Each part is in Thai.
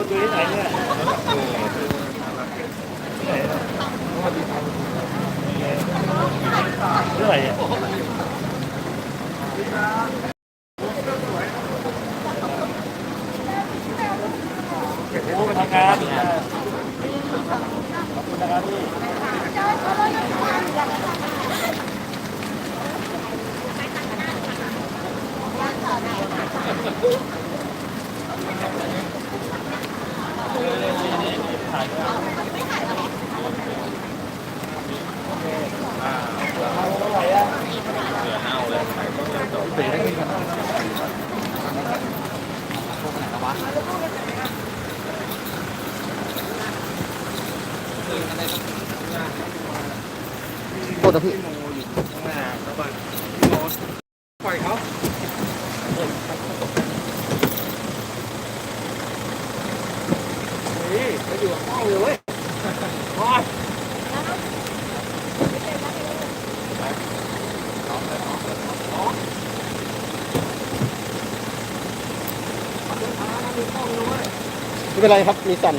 คนอยู่ที่ไหนเนี่ยเท่าไหร่เนี่ยโอ้ไปทำงานขอบคุณนะครับพี่ โทษนะพี่ล่อยเขาเฮ้ยเขาอยู่กับห้องเลยเว้ยพอด ไม่เป็นไรครับ มีสั่น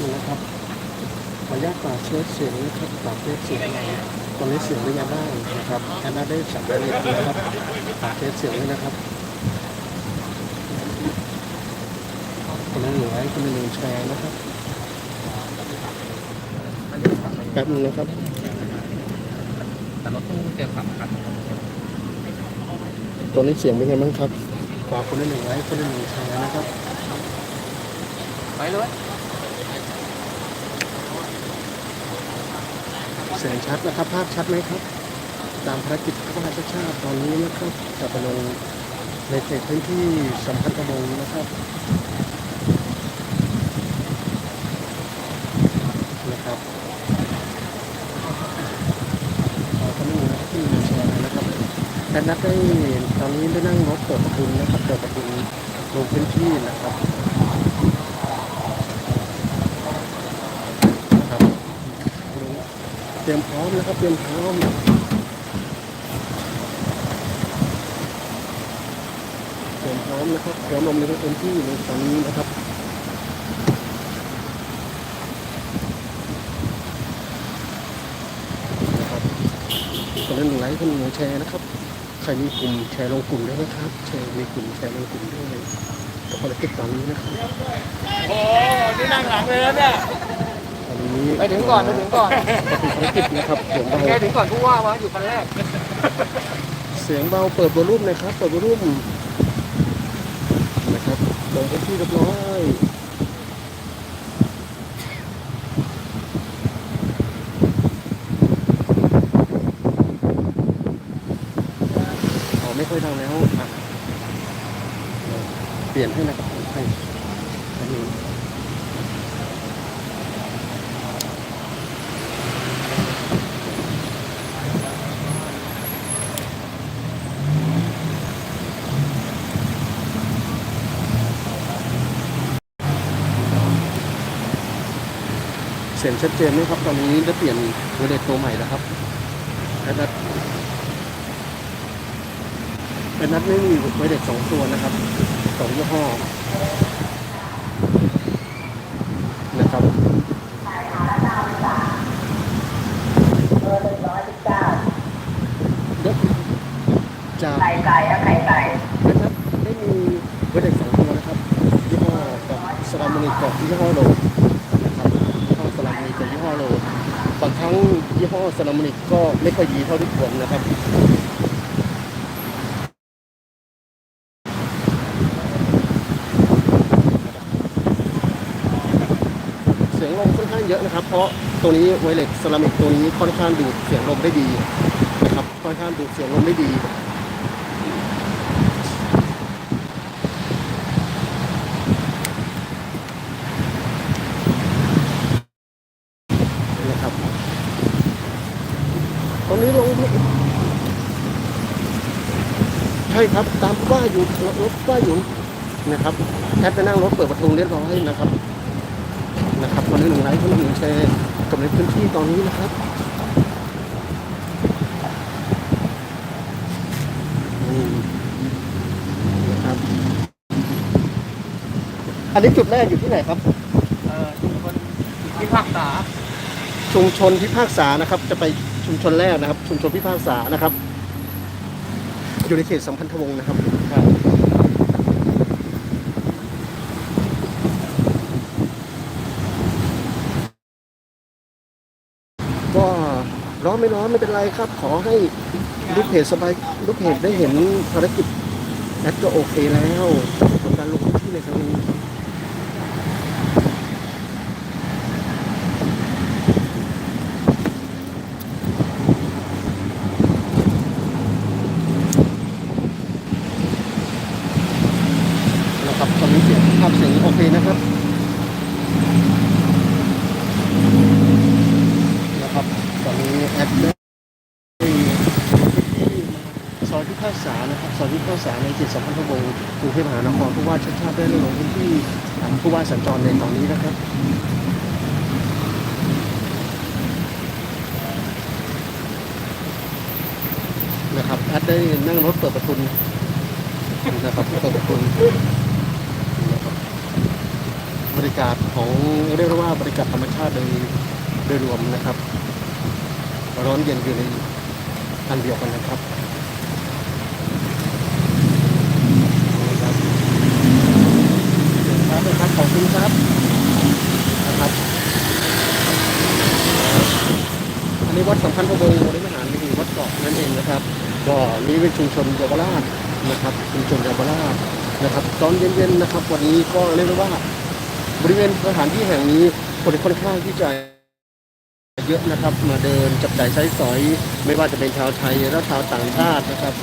นึงนะครับขออนุญาตต่อเชื้อเสียงนะครับต่อเชื้อเสียงเราตอนนี้เสียงเป็นยังไงบ้างนะครับแอนนาได้สั่งรายละเอียดนะครับต่อเชื้อเสียงด้วยนะครับคนละหนึ่งไลค์คนละหนึ่งแชร์นะครับแป๊บนึงนะครับแต่รถตู้เจอสำคัญตอนนี้เสียงเป็นไงบ้างครับฝากคนละหนึ่งไลค์คนละหนึ่งแชร์นะครับไปเลย เสียงชัดนะครับ ภาพชัดไหมครับ ตามภารกิจพระมหาชาติตอนนี้นะครับจะไปลงในเขตพื้นที่สัมพันธวงศ์นะครับนะครับขอคำนึงนะครับที่มีแชร์นะครับแอดนัดได้ตอนนี้ได้นั่งรถเปิดประทุนนะครับเปิดประทุนลงพื้นที่นะครับ เต รียมพร้อมนะครับเตรียมพร้อมเตรียมพร้อมนะครับพร้อมลงในพื้นที่ในตอนนี้นะครับนะครับคนละหนึ่งไลค์คนนึงแชร์นะครับใครมีกลุ่มแชร์ลงกลุ่มด้วยนะครับแชร์มีกลุ่มแชร์ลงกลุ่มด้วยภารกิจตอนนี้นะครับโอ้นี่นั่งหลังเลยนะเนี่ย นนี้ไปถึงก่อนไปถึงก่อนภารกิจนะครับเสียงเบาแกถึงก่อนผู้ว่าวะอยู่คันแรก เสียงเบาเปิดวอลลุ่มนะครับ เปิดวอลลุ่มนะครับลงพื้นที่เรียบร้อยอ๋อไม่ค่อยดังแล้วอะเปลี่ยนให้นะครับให้อันนี้ ชัดเจนไหมครับ ตอนนี้ได้เปลี่ยนโมเดลตัวใหม่แล้วครับแอดนัดแอดนัดไม่มีโมเดลสองตัวนะครับสองยี่ห้อนะครับ เบอร์หนึ่งร้อยสิบเก้า จาก ไข่ไก่อะไข่ไก่ นะครับได้มีโมเดลสองตัวนะครับยี่ห้อกับ มิกกับยี่ห้อโลนะครับยี่ห้อสลามนิกกับยี่ห้อโลบางครั้งยี่ห้อสลามนิ ก็ไม่ค่อยดีเท่าที่ควรนะครับเสียงลมค่อนข้างเยอะนะครับ เพราะตัวนี้ไวเลสเซรามิกตัวนี้ค่อนข้างดูดเสียงลมได้ดีนะครับ ค่อนข้างดูดเสียงลมได้ดี นะครับตอนนี้ลงใช่ครับ ตามว่าอยู่รถว่าอยู่นะครับแคทไปนั่งรถเปิดประตูเรียบร้อยนะครับ นะครับคนหนึ่งไลค์คนหนึ่งแชร์กับในพื้นที่ตอนนี้นะครับนี่นะครับ อันนี้จุดแรกอยู่ที่ไหนครับเออชุมชนพิพากษา ชุมชนพิพากษานะครับ จะไปชุมชนแรกนะครับ ชุมชนพิพากษานะครับ อยู่ในเขตสัมพันธวงศ์นะครับก็ร้อนไม่ร้อนไม่เป็นไรครับ ขอให้ลูกเพจสบายลูกเพจได้เห็นภารกิจแอดก็โอเคแล้วกับการลงพื้นที่ในครั้งนี้ นะครับตอนนี้เสียงภาพเสียงโอเคนะครับนะครับ ตอนนี้แอดได้ที่ ซอยที่ภาคษานะครับซอยที่ภาคษาในเขตสัมพันธวงศ์กรุงเทพมหานครผู้ว่าชาติชาติได้ลงพื้นที่ถามผู้ว่าสัญจรในตอนนี้นะครับนะครับแอดได้นั่งรถเปิดประทุนนะครับเปิดประทุนนะครับบริการของเรียกว่าบริการธรรมชาติโดยโดยรวมนะครับ ร้อนเย็นอยู่ในอันเดียวกันนะครับนะ ครับนะครับขอบคุณครับนะครับอันนี้วัดสัมพันธ์พระวงศ์วรวิหารนี่วัดเกาะนั่นเองนะครับก็นี่เป็นชุมชนเยาวราชนะครับชุมชนเยาวราชนะครับ ตอนเย็นๆนะครับ วันนี้ก็เรียกได้ว่าบริเวณสถานที่แห่งนี้คนค่อนข้างที่จะเยอะนะครับ มาเดินจับจ่ายใช้สอย ไม่ว่าจะเป็นชาวไทยและชาวต่างชาตินะครับ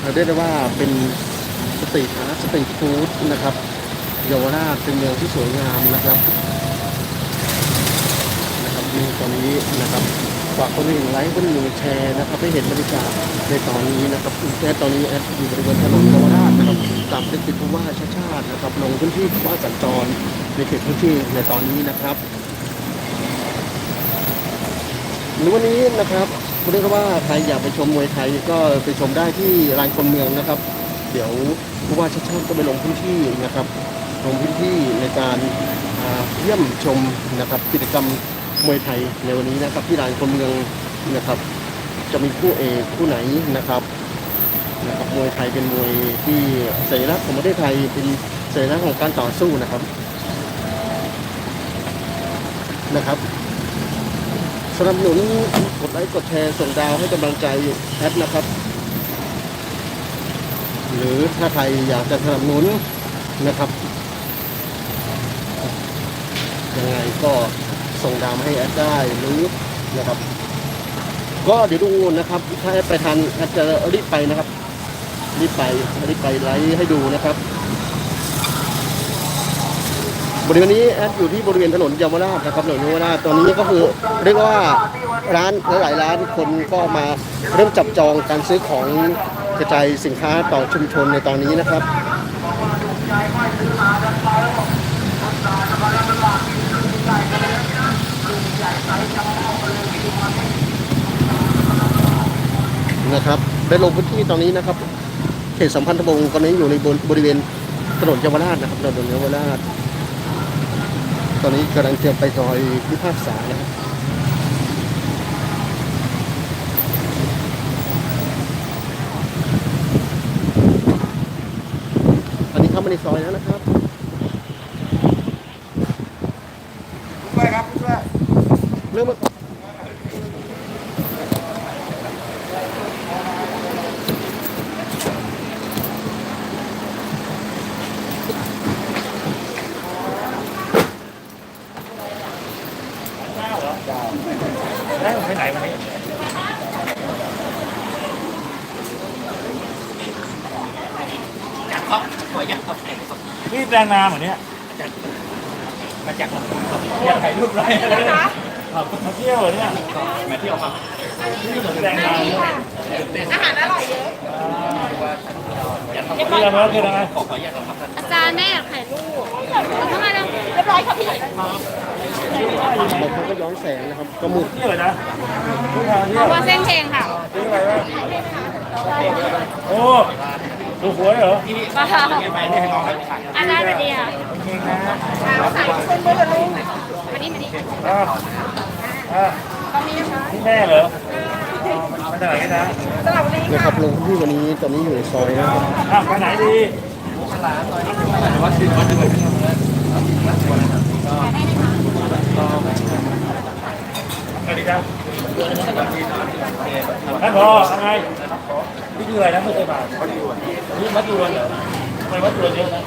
เราเรียกได้ว่าเป็น สตรีทอาร์ตสตรีทฟู้ดนะครับเยาวราชเป็นเมืองที่สวยงามนะครับนะครับนี่ตอนนี้นะครับฝากคนหนึ่งไลค์คนหนึ่งแชร์นะครับให้เห็นบรรยากาศในตอนนี้นะครับแอดตอนนี้แอดอยู่บริเวณถนนเยาวราชนะครับตามติดผู้ว่าชาชาตินะครับลงพื้นที่ผู้ว่าสัญจรในเขตพื้นที่ในตอนนี้นะครับหรือวันนี้นะครับเรียกว่าใครอยากไปชมมวยไทยก็ไปชมได้ที่ลานคนเมืองนะครับ เดี๋ยวผู้ว่าชาติชาติก็ไปลงพื้นที่นะครับ ลงพื้นที่ในการเยี่ยมชมนะครับกิจกรรมมวยไทยในวันนี้นะครับที่ลานคนเมืองนะครับ จะมีคู่เอกคู่ไหนนะครับนะครับมวยไทยเป็นมวยที่สัญลักษณ์ของประเทศไทยเป็นสัญลักษณ์ของการต่อสู้นะครับนะครับสนับสนุนกดไลค์กดแชร์ส่งดาวให้กำลังใจแอดนะครับ หรือถ้าใครอยากจะสนับสนุนนะครับยังไงก็ส่งดาวมาให้แอดได้หรือนะครับ ก็เดี๋ยวดูนะครับ ถ้าแอดไปทันแอดจะรีบไปนะครับ รีบไปรีบไปไลฟ์ให้ดูนะครับ บริเวณนี้แอดอยู่ที่บริเวณถนนเยาวราชนะครับถนนเยาวราชตอนนี้ก็คือเรียกว่าร้านหลายๆร้านคนก็มาเริ่มจับจองการซื้อของ กระจายสินค้าต่อชุมชนในตอนนี้นะครับนะครับได้ลงพื้นที่ตอนนี้นะครับเขตสัมพันธวงศ์ตอนนี้อยู่ในบนบริเวณถนนเยาวราชนะครับถนนเยาวราช ตอนนี้กำลังจะไปซอยพิพากษานะครับอันนี้ เข้ามา ในซอยแล้วนะครับช่วยครับช่วยเริ่มมาแล้วไปไหนวันนี้ นี่แปลงนาเหมือนเนี้ยมาจากอยากถ่ายรูปไรนะคะมาเที่ยวเหรอเนี่ยมาเที่ยวครับนี่เหมือนแปลงนาเนี่ยอาหารอร่อยเยอะนี่เรามาคืออะไรขอขออนุญาตครับอาจารย์แม่อยากถ่ายรูปทำไมนะเรียบร้อยครับพี่บางครั้งก็ย้อนแสงนะครับก็มืดเที่ยวเหรอนะทุกทางเที่เพยวราะว่าเส้นเพลงค่ะซื้ออะไรวะโอ้ ดูหวยเหรอป้าไปได้ให้น้องถ่ายอาจารย์สวัสดีค่ะจริงนะเราใส่คนด้วยเหรอลูกมานี่มานี่อ่าอ่าตอนนี้นะคะนี่แม่เหรอมาจากไหนกันนะสลับวันนี้นะครับลงพื้นที่วันนี้ตอนนี้อยู่ในซอยนะครับอะไปไหนดีวัดดึงวัดดึงสวัสดีครับ ท่านพอทำไงนี่คืออะไรนะไม่เคยมานี่วัดดวนเหรอทำไมวัดดวนเยอะนะ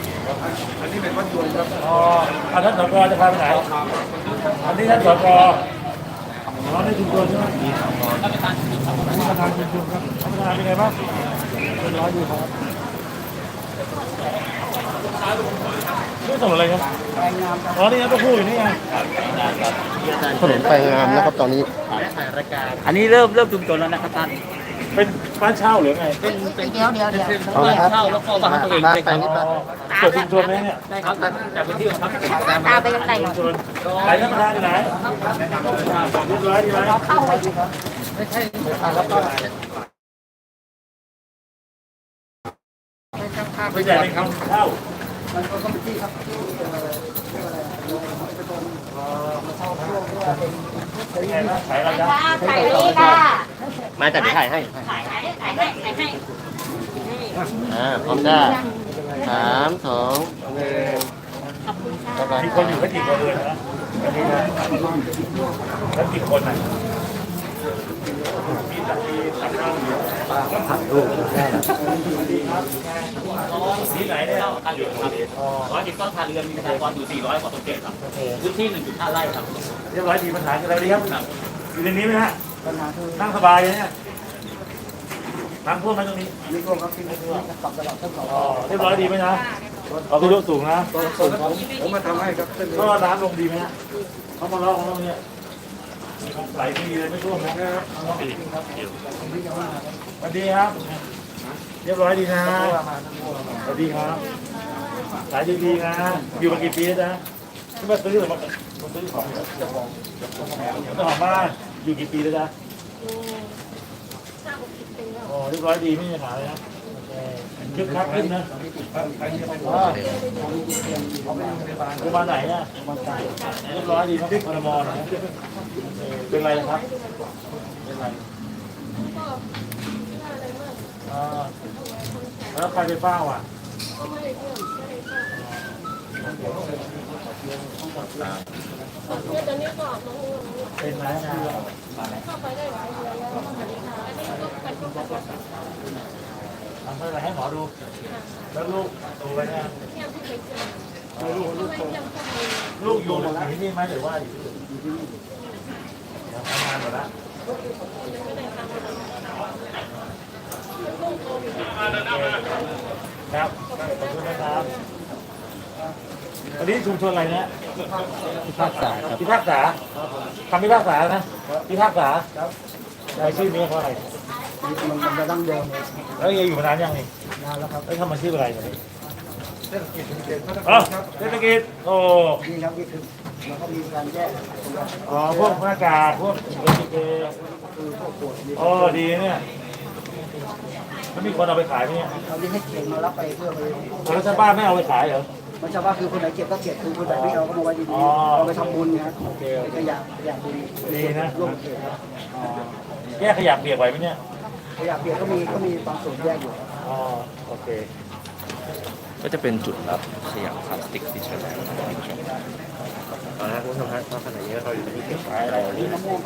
อันนี้เป็นวัดดวงครับอ๋ออะท่านสกจะพาไปไหนอันนี้ท่านสกอ๋อในชุมชนใช่ไหมท่านประธานชุมชนครับท่านประธานชุมชนครับท่านประธานเป็นไงบ้างเป็นร้อยอยู่ครับ นี่ส่งอะไรครับอ๋อนี่ยังต้องพูดอยู่นี่ไงถนนแปลงงามนะครับตอนนี้ อันนี้เริ่มเริ่มชุมชนแล้วนะครับท่านเป็นบ้านเช่าหรือไงเป็นเป็นเดียวเดียวเดียวเอาละครับเช่าแล้วก็บ้านตัวเองมาด้วยแปคลรับงนี้ไปเปิดชุมชนไหมเนี่ยใช่ครับจากพื้นที่ของครับตาไปยังไงชุมชนไหนท่านประธานอยู่ไหนเรียบร้อยดีไหมเข้าไปไม่ใช่ เป็นคำเช่าเป็นไงบ้างขายอะไรจ๊ะถ่ายนี่ค่ะมาจากที่ถ่ายให้ถ่ายให้ถ่ายให้ถ่ายให้อ่าพร้อมจ้าสามสองหนึ่งขอบคุณค่ะกำลังมีคนอยู่ไม่กี่คนเลยนะวันนี้นะแล้วกี่คนน่ะมีตัดมีตัดข้าวอยู่ ตัดลูกที่ไหนเนี่ยท่าเรือครับร้อยสิบต้นท่าเรือมีประชากรอยู่400กว่าคนเศษครับพื้นที่ 1.5 ไร่ครับ เรียบร้อยดีปัญหากันแล้วดีครับอยู่ในนี้ไหมฮะนั่งสบายเลยเนี่ยน้ำท่วมไหมตรงนี้มีรวมครับที่ไม่ท่วมปรับตลอดทั้งสองอ๋อเรียบร้อยดีไหมนะเอาตัวยกสูงนะส่วนผมผมมาทำให้ครับเส้นก็น้ำลงดีไหมฮะเขามาลอกของเราเนี่ยไหลดีเลยไม่ท่วมนะส วัสดีครับ เรียบร้อยดีนะสวัสดีครับขายดีๆนะ อยู่มากี่ปีแล้วนะที่มาซื้อหรือมามาซื้อของเจ้าของเจ้าของบ้านอยู่กี่ปีแล้วนะอ๋อเรียบร้อยดีไม่มีปัญหาเลยนะโอเคคึกคักขึ้นนะอ๋อโรงพยาบาลไหนอะเรียบร้อยดีครับพรมนะเออเป็นไรนะครับ เป็นไรอ่า แล้วใครไปเฝ้าอะเป็นไหมอะทำอะไรให้หมอดู แล้วลูกโตไปเนี่ยลูกลูกโตลูกอยู่อยู่ที่นี่ไหมหรือว่าอยู่ที่นี่ทำงานหมดและ ครับขอบคุณนะครับวันนี้ชุมชนอะไรเนี่ยพิพากษาครับพิพากษาคำพิพากษานะพิพากษาใช้ชื่อนี้เพราะอะไรมันมันจะต้องเดิมแล้วยังอยู่มานานยังนี่นานแล้วครับแล้วทำมาชื่ออะไรเนี่ยเศรษฐกิจเด่นพัฒอ๋อนาครับเศรษฐกิจโอ้นี่ครับนี่คือมันก็มีการแยกอ๋อพวกหน้ากากพวกเอทีเคคือพวกตรวจอ๋อดีเนี่ย มันมีคนเอาไปขายไหมเนี่ยเขาที่ให้เขียนมารับไปเพื่อไปแล้วชาวบ้านไม่เอาไปขายเหรอมันจะว่าคือคนไหนเก็บก็เก็บคือคนไหนไม่เอาก็มาไว้ดีอ๋อๆเอาไปทำบุญนะโอเคโอเคขยะขยะบุญดีนะร่วมเขตครับอ๋อแยกขยะเปียกไว้ไหมเนี่ยขยะเปียกก็มีก็มีบางส่วนแยกอยู่อ๋อโอเค ก็จะเป็นจุดรับขยะพลาสติกที่ใช้แล้วนะครับคุณผู้ชมตอนนี้คุณผู้ชมครับว่าขณะนี้เราอยู่ที่เก็บขายอะไรนี่มะม่วง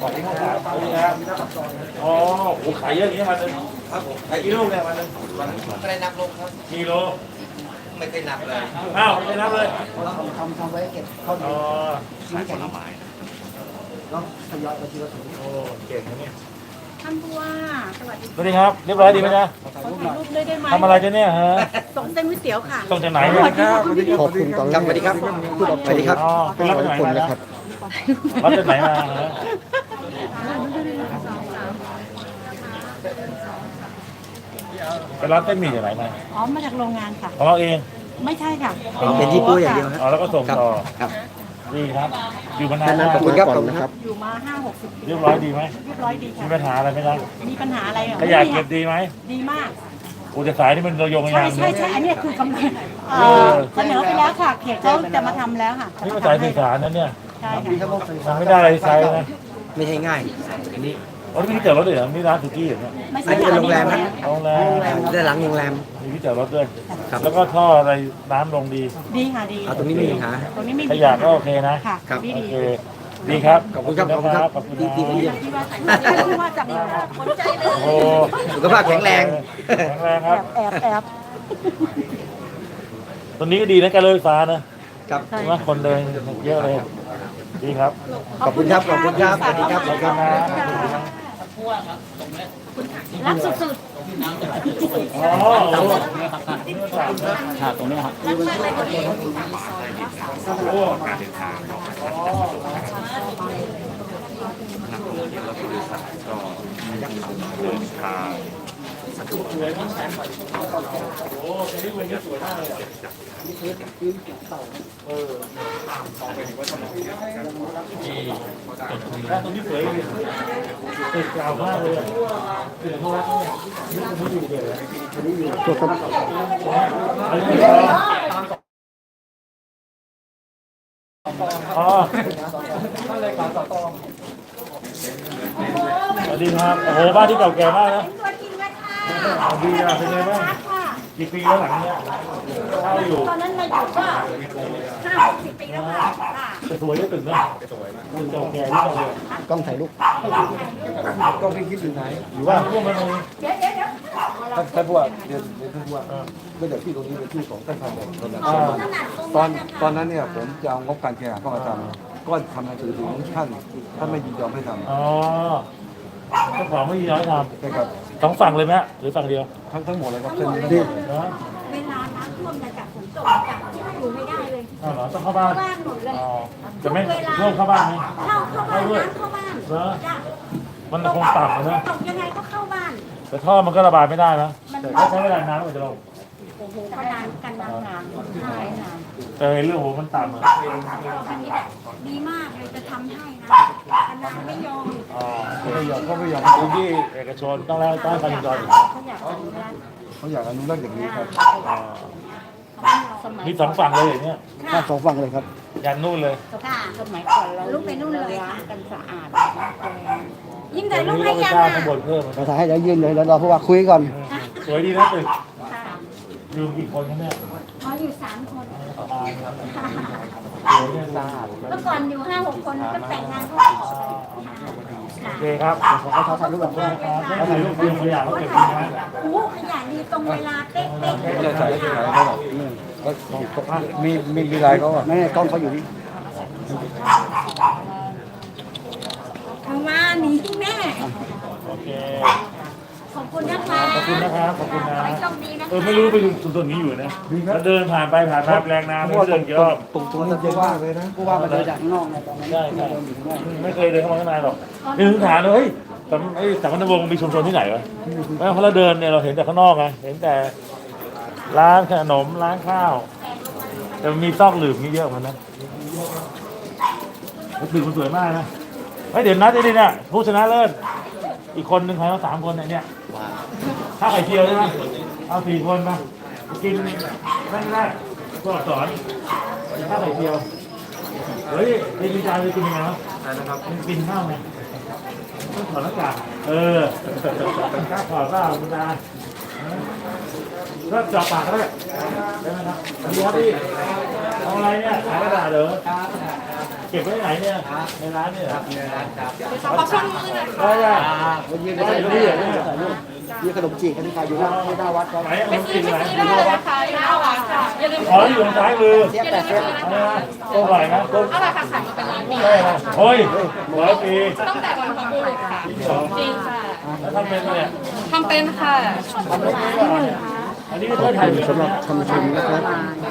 ก่อนที่เขาขายเขาเนี่ยอ๋อโอ้ขายเยอะอย่างนี้มาเลย ครับผมขายกี่ลูกเนี่ยมาเลยไม่ได้นับลงครับกิโลไม่เคยนับเลยอ้าวไม่ได้นับเลยทำทำไว้เก็บข้าวเหนีอ๋ยวอขายผลไม้นะแล้วทยอยไปทีละถุงโอ้เก่งนะเนี่ยท่านผู้ว่าสวัสดีสวัสดีครับ เรียบร้อยดีไหมจ๊ะขอถ่ายรูปด้วยได้ไหมทำอะไรจ๊ะเนี่ยฮะส่งเส้นก๋วยเตี๋ยวค่ะส่งจากไหนเนี่ยขอบคุณตอนแรกสวัสดีครับผู้รับชมอ๋อเป็นรับร้จากอยไหนคนมานะครับรับจากไหนมา ฮะเป็นร้านเต้นหมี่จากไหนมาอ๋อมาจากโรงงานค่ะ ของเราเอง ไม่ใช่ค่ะเป็นที่ปูอย่างเดียวฮะอ๋อแล้วก็ส่งต่อครับ ดีครับ อยู่มานานแค่นั้นมากขอบคุณครับก่อนนะครับ อยู่มาห้าหกสิบปีเรียบร้อยดีไหมเรียบร้อยดีมีค่ะปัญหาอะไรไหมครับมีปัญหาอะไรเหรอขยะไม่มีเก็บดีไหมดีมาก อุตสายนี่มันระยงระใช่ยางใช่ใช่อันเนี้ยคือกำลังเอ่อเสนอไปแล้วค่ะ เขตเขาจะมาทำแล้วค่ะนี่มันสายสื่อสารนั่นเนี่ยใช่ค่ะทำไม่ได้อะไรใช้นะไม่ใช่ง่าย อันนี้ โอ้นี่มีที่จอดรถด้วยเหรอนี่ร้านสุกี้เหรอเนี่ยไม่อันนี้เป็นโรงแรมอันะ โรงแรมด้านหลังโรงแรม มีที่จอดรถด้วย ครับ แล้วก็ท่ออะไรน้ำลงดี ดีค่ะดีเอาตรงนี้ไม่มีปัญหาตรงนี้ไม่ขมียะก็โอเคนะ ค่ะครับ ดีโอดีเค ดีครับขอบคุณครับขอบคุณครับขอบคุณดีดีนะดีที่ว่าที่ว่าจับสนใจเลย โอ้สุขภาพแข็งแรง แข็งแรงคแอรับบแอบแอบ ตรงนี้ก็ดีนะการรถไฟฟ้านะครับ ใช่ ว่าคนเดินเยอะเลย ดีครับ ขอบคุณครับขอบคุณครับสวัสดีครับขอบคุณนะผู้ว่าครับ ตรงนี้รักสุดตรงที่น้ำจะไหลอ๋อตรงนี้ครับท่านค่ะตรงนี้ครับๆ รักมากเลยคนนี้โอ้การเดินทางเนาะนักท่องเที่ยวและผู้โดยสารก็เดินทาง สะดวกโหนี่วันนี้สวยมากเลยอะแล้วตรงนี้สวยเลยตึกเก่ามากเลยอะตึกเขารักเนี่ยนี่ตรงนี้อยู่เดี๋ยวอันนี้อยู่อ๋อสวัสดีครับ โอ้โหบ้านที่เก่าแก่มากนะ ตัวจริงเลยค่ะสวัสดีครับเป็นไงบ้างกี่ปีแล้วหลังเนี้ยเช่าอยู่ตอนนั้นมาอยู่ก็ห้าสิบปีแล้วค่ะสวยได้ตึกนะสวยมากตึกเก่าแก่ที่เราเลยกล้องถ่ายรูปก็พี่คิดอยู่ไหนหรือว่าพวกมันเดี๋ยวเดี๋ยวเดี๋ยวท่านท่านผู้ว่าเรียนเรียนท่านผู้ว่าไม่แต่ที่ตรงนี้เป็นที่ของท่านพันเอกคนนั้นอ่าขนตอนตอนนั้นเนี่ยผมจะเอางบการแข่งขันเข้ามาทำก็ทำหนังสือถึงท่านท่านไม่ยินยอมให้ทำอ๋อเจ้าของไม่มีน้อยทำนะครับ สองฝั่งเลยไหมฮะหรือฝั่งเดียวทั้งทั้งหมดเลยครับเส้นดีนะเวลาน้ำท่วมจะจับฝนตกจับอยู่ไม่ได้เลยอ้าวเหรอต้องเข้าบ้านบ้านหมดเลยอ๋อจะไม่ร่วมเข้าบ้านไหมเข้าเข้าบ้านน้ำเข้าบ้านเหรอจ้ะมันคงต่ำนะตกยังไงก็เข้าบ้าน แต่ท่อมันก็ระบายไม่ได้นะแต่ก็ใช้เวลานานกว่าจะลงโอ้โหก็นานกันนานนานใช่นาน แต่เรื่องโหมันต่ำอะอันนี้แบบดีมากเลยจะทำให้นะแต่นางไม่ยอมอ๋อไม่ยอมก็ไม่ยอมพื้นที่เอกชนต้องแล้วต้องให้การจราจรอยู่เขาอยากอนุรักษ์เขาอยากอนุรักษ์อย่างนี้ครับอ๋อสมัยมีสองฝั่งเลยอย่างเนี้ยข้าสองฝั่งเลยครับยันนู่นเลยค่ะสมัยก่อนเราลูกไปนู่นเลยล้างกันสะอาดยิ่งแต่แต่ลูกนี้ให้เราไปยังสร้างอะข้างบนเพิ่มนะเราถ่ายให้แล้วยืนเลยแล้วรอผู้ว่าคุยก่อนสวยดีนะตึกค่ะอยู่กี่คนครับเนี่ย อ๋ออยู่สามคนประมาณนั้นสวยเนี่ยสะอาดเมื่อก่อนอยู่ห้าหกคนก็แต่งงานก็ออกเลยโอเคครับขอเขาถ่ายรูปแบบนี้ครับถ่ายรูปเรียงขยะแล้วเก็บดีนะโอ้ขยันดีตรงเวลาเป๊ะไม่ได้ถ่ายถ่ายเขาหรอกก็มีมีมีลายเขาอะแม่กล้องเขาอยู่นี่ๆเอามาหนีแม่ โอเค ขอบคุณนะคะขอบคุณนะครับขอบคุณนะขอให้โชคดีนะคะเออไม่รู้ไปดูตรงนี้อยู่นะแล้วเดินผ่านไปผ่านมาแปลงนาไม่เดินกี่รอบตรงตรงนั้นจะว่างเลยนะผู้ว่ามาเดินจากข้างนอกไงตอนนั้นใช่ใช่ไม่เคยเดินเข้ามาข้างในหรอกนี่ถึงถามเลยเฮ้ยสำไอ้สัมพันธวงศ์มีชุมชนที่ไหนวะไม่เพราะเราเดินเนี่ยเราเห็นแต่ข้างนอกไงเห็นแต่ร้านขนมร้านข้าว แต่มันมีซอกหลืบมีเยอะเหมือนกันนะแล้วตึกมันสวยมากนะเฮ้ยเดี๋ยวนัดได้ดิเนี่ยผู้ชนะเลิศอีกคนหนึ่งใครเขาสามคนเนี่ยเนี่ย ข้าวไข่เจียวใช่ไหมเอาสี่คนมากินนั่นแรกตัวอักษรข้าวไข่เจียวเฮ้ยไอ้ดีใจเลยกินยังไงวะนะครับกินข้าวไงต้องถอดหน้ากากเออข้าวถอดเปล่าคุณตาก็จอปากก็ได้ได้ไหมครับสวัสดีครับพี่ทำอะไรเนี่ยขายกระดาษเหรอเก็บไว้ไหนเนี่ยในร้านเนี่ยเหรอในร้านครับขอช่องมือหน่อยได้ได้วันยืนได้ได้ได้ที่ได้ไหนได้มีขนมจีบกันขายอยู่หน้าหน้าวัดครับไหนเอาจริงไหนอยู่ที่วัดค่ะหน้าวัดค่ะอย่าลืมอ๋ออยู่ทางซ้ายมือเสียแปดเส้นเอานะต้มไหวนะต้มเอาละค่ะขายมาเป็นร้อยปีได้นะเฮ้ยร้อยปีตั้งแต่วันพระบุรุษค่ะสองจริงค่ะแล้วทำเป็นไหมเนี่ยทำเป็นค่ะ อันนี้ก็ช่วยถ่ายสำหรับคำชมนะครับ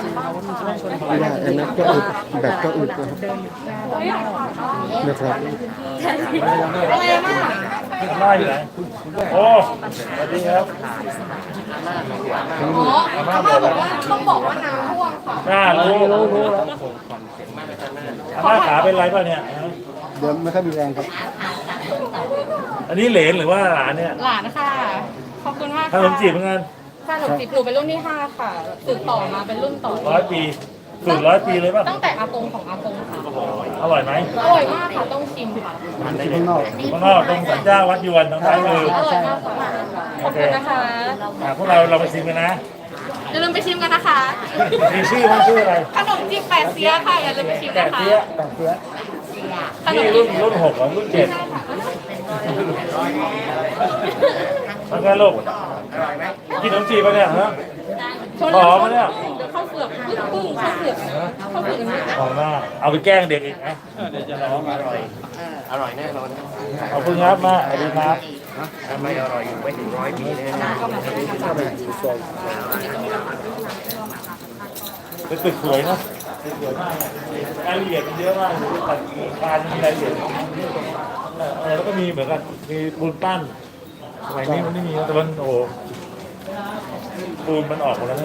ที่ว่าแอนนัทก็อึดแบบก็อึดนะครับนะครับอะไรมากได้อยู่ไหนโอ้สวัสดีครับอ๋ออาม่าบอกว่าต้องบอกว่าน้ำท่วมค่ะน่ารู้รู้รู้แล้วอาม่าขาเป็นไรป่ะเนี่ยเดี๋ยวไม่ค่อยมีแรงครับ อันนี้เหลนหรือว่าหลานเนี่ย หลานค่ะ ขอบคุณมากขค่ะนมจีบเหมือนกัน ขนมจีบหนูเป็นรุ่นที่ห้าค่ะสืบต่อมาเป็นรุ่นต่อร้อยปีสูตรร้อยปีเลยป่ะตั้งแต่อากงของอากงค่ะอร่อยไหมอร่อยมากค่ะต้องชิมค่ะข้างนอกข้างนอกตรงสันเจ้าวัดยวนทางซ้ายมืออร่อยมากค่ะขอบคุณนะคะอะพวกเราเราไปชิมกันนะอย่าลืมไปชิมกันนะคะมีชื่อมันชื่ออะไรขนมจีบแปดเสียค่ะอย่าลืมไปชิมแกะนะคะเตี้ยแปดเสียขนนี่มจีรุ่บนรุ่นหกเหรอรุ่นเจ็ด แล้วก็ลูกกินขนมจีบปะเนี่ยฮะ หอมอะเนี่ย ข้าวเปลือกปึ้งข้าวเปลือกข้าวเปลือกอันนี้หอมมากเอาไปแกล้งเด็กอีกนะเดี๋ยวจะร้องอร่อยอร่อยแน่นอนขอบคุณครับมาสวัสดีครับถ้าไม่อร่อยอยู่ไม่ถึงร้อยปีแน่นอนเป็นตึกสวยนะตึกสวยมากรายละเอียดมันเยอะมากตัดการมีรายละเอียดเออแล้วก็มีเหมือนกันมีปูนปั้น สมัยนี้มันไม่มีนะแต่มันโอ้โหปูนมันออกหมดแล้วเนี่ย